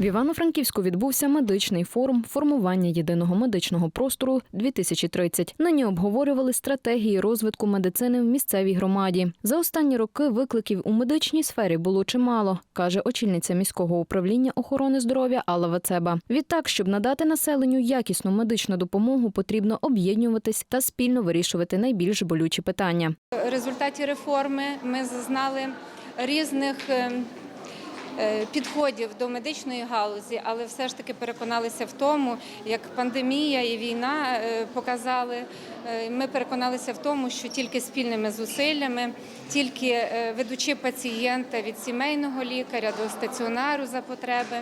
В Івано-Франківську відбувся медичний форум формування єдиного медичного простору 2030. Нині обговорювали стратегії розвитку медицини в місцевій громаді. За останні роки викликів у медичній сфері було чимало, каже очільниця міського управління охорони здоров'я Алла Вацеба. Відтак, щоб надати населенню якісну медичну допомогу, потрібно об'єднуватись та спільно вирішувати найбільш болючі питання. В результаті реформи ми зазнали різних е, е, підходів до медичної галузі, але все ж таки переконалися в тому, як пандемія і війна е, показали. е, Ми переконалися в тому, що тільки спільними зусиллями, тільки е, ведучи пацієнта від сімейного лікаря до стаціонару за потреби.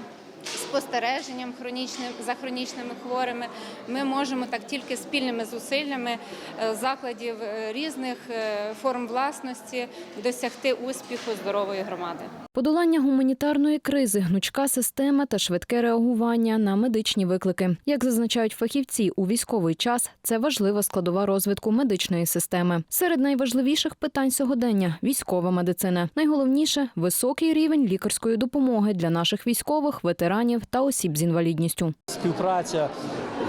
Спостереженням хронічним за хронічними хворими ми можемо так тільки спільними зусиллями е, закладів е, різних е, форм власності досягти успіху здорової громади. Подолання гуманітарної кризи, гнучка система та швидке реагування на медичні виклики. Як зазначають фахівці, у військовий час це важлива складова розвитку медичної системи. Серед найважливіших питань сьогодення військова медицина. Найголовніше високий рівень лікарської допомоги для наших військових, ветеранів та осіб з інвалідністю. співпраця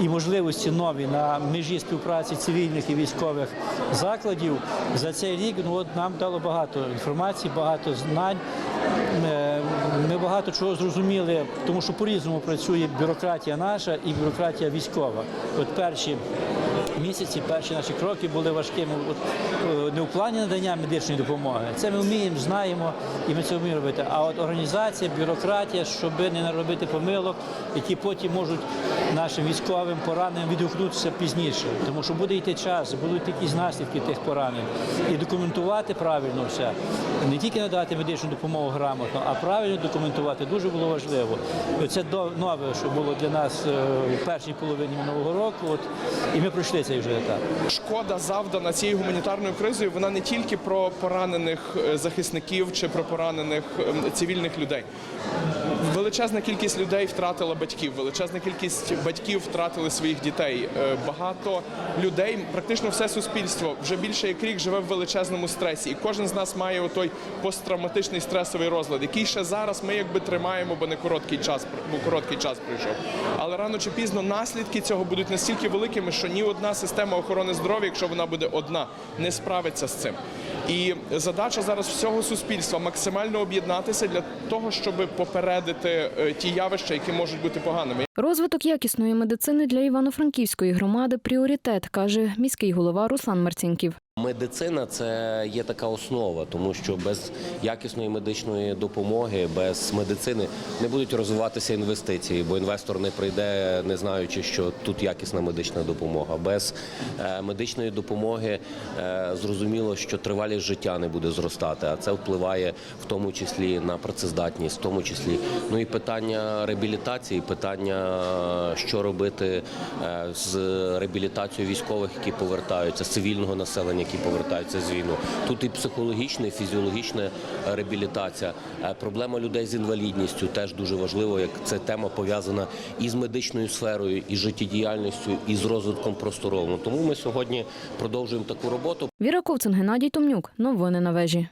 і можливості нові на межі співпраці цивільних і військових закладів за цей рік ну, от нам дало багато інформації, багато знань. Е, Ми багато чого зрозуміли, тому що по-різному працює бюрократія наша і бюрократія військова. От перші місяці, перші наші кроки були важкими. От, е, не в плані надання медичної допомоги. Це ми вміємо, знаємо і ми це вміємо робити. А от організація, бюрократія, щоб не наробити помилок, які потім можуть нашим військовим пораненим відгукнутися пізніше. Тому що буде йти час, будуть якісь наслідки тих поранень. І документувати правильно все. Не тільки надати медичну допомогу грамотно, а правильно документувати дуже було важливо. Це нове, що було для нас е, в першій половині нового року. От, і ми пройшли цей вже етап. шкода завдана цією гуманітарною кризою. Вона не тільки про поранених е, захисників чи про поранених ем, цивільних людей. Величезна кількість людей втратила батьків, величезна кількість батьків втратили своїх дітей. Е, Багато людей, практично все суспільство, вже більше як рік живе в величезному стресі. І кожен з нас має отой посттравматичний стресовий розлад, який ще зараз ми якби тримаємо, бо не короткий час, бо короткий час пройшов. Але рано чи пізно наслідки цього будуть настільки великими, що ні одна система охорони здоров'я, якщо вона буде одна, не справиться з цим. І задача зараз всього суспільства максимально об'єднатися для того, щоб попередити е, ті явища, які можуть бути поганими. Розвиток якісної медицини для Івано-Франківської громади пріоритет, каже міський голова Руслан Марцінків. Медицина це є така основа, тому що без якісної медичної допомоги, без медицини не будуть розвиватися інвестиції, бо інвестор не прийде, не знаючи, що тут якісна медична допомога. Без е, медичної допомоги е, зрозуміло, що тривалість життя не буде зростати, а це впливає в тому числі на працездатність, в тому числі ну і питання реабілітації, питання, що робити е, з реабілітацією військових, які повертаються, з цивільного населення, які повертаються з війну. Тут і психологічна, і фізіологічна реабілітація. Е, Проблема людей з інвалідністю теж дуже важливо, як це тема пов'язана і з медичною сферою, і з життєдіяльністю, і з розвитком просторовому. Тому ми сьогодні продовжуємо таку роботу. Віра Ковцин, Геннадій Томнюк. Новини на вежі.